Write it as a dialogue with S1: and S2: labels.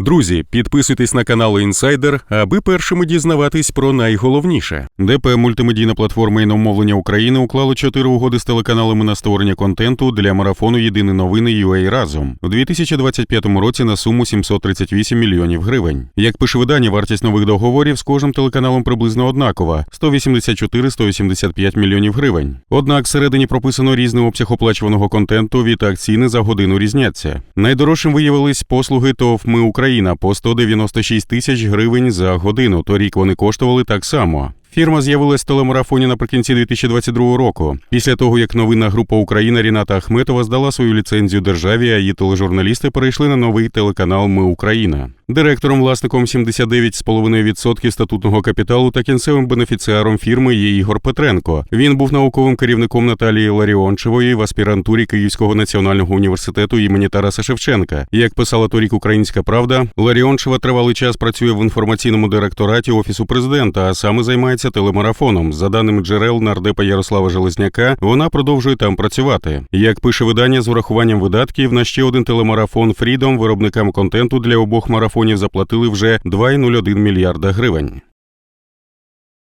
S1: Друзі, підписуйтесь на канал Інсайдер, аби першими дізнаватись про найголовніше. ДП мультимедійна платформа іномовлення України уклало чотири угоди з телеканалами на створення контенту для марафону Єдині новини UA разом у 2025 році на суму 738 мільйонів гривень. Як пише видання, вартість нових договорів з кожним телеканалом приблизно однакова 184-185 мільйонів гривень. Однак всередині прописано різний обсяг оплачуваного контенту, відтак ціни за годину різняться. Найдорожчим виявились послуги ТОВ Ми Україна по 196 тисяч гривень за годину. Торік вони коштували так само. Фірма з'явилась в телемарафоні наприкінці 2022 року. Після того, як новинна група Україна Ріната Ахметова здала свою ліцензію державі, а її тележурналісти перейшли на новий телеканал Ми Україна. Директором, власником 79,5% статутного капіталу та кінцевим бенефіціаром фірми є Ігор Петренко. Він був науковим керівником Наталії Ларіончевої в аспірантурі Київського національного університету імені Тараса Шевченка. Як писала торік Українська Правда, Ларіончева тривалий час працює в інформаційному директораті офісу президента, а саме займається телемарафоном. За даними джерел нардепа Ярослава Железняка, вона продовжує там працювати. Як пише видання з урахуванням видатків на ще один телемарафон Фрідом виробникам контенту для обох марафонів заплатили вже 2,01 мільярда гривень.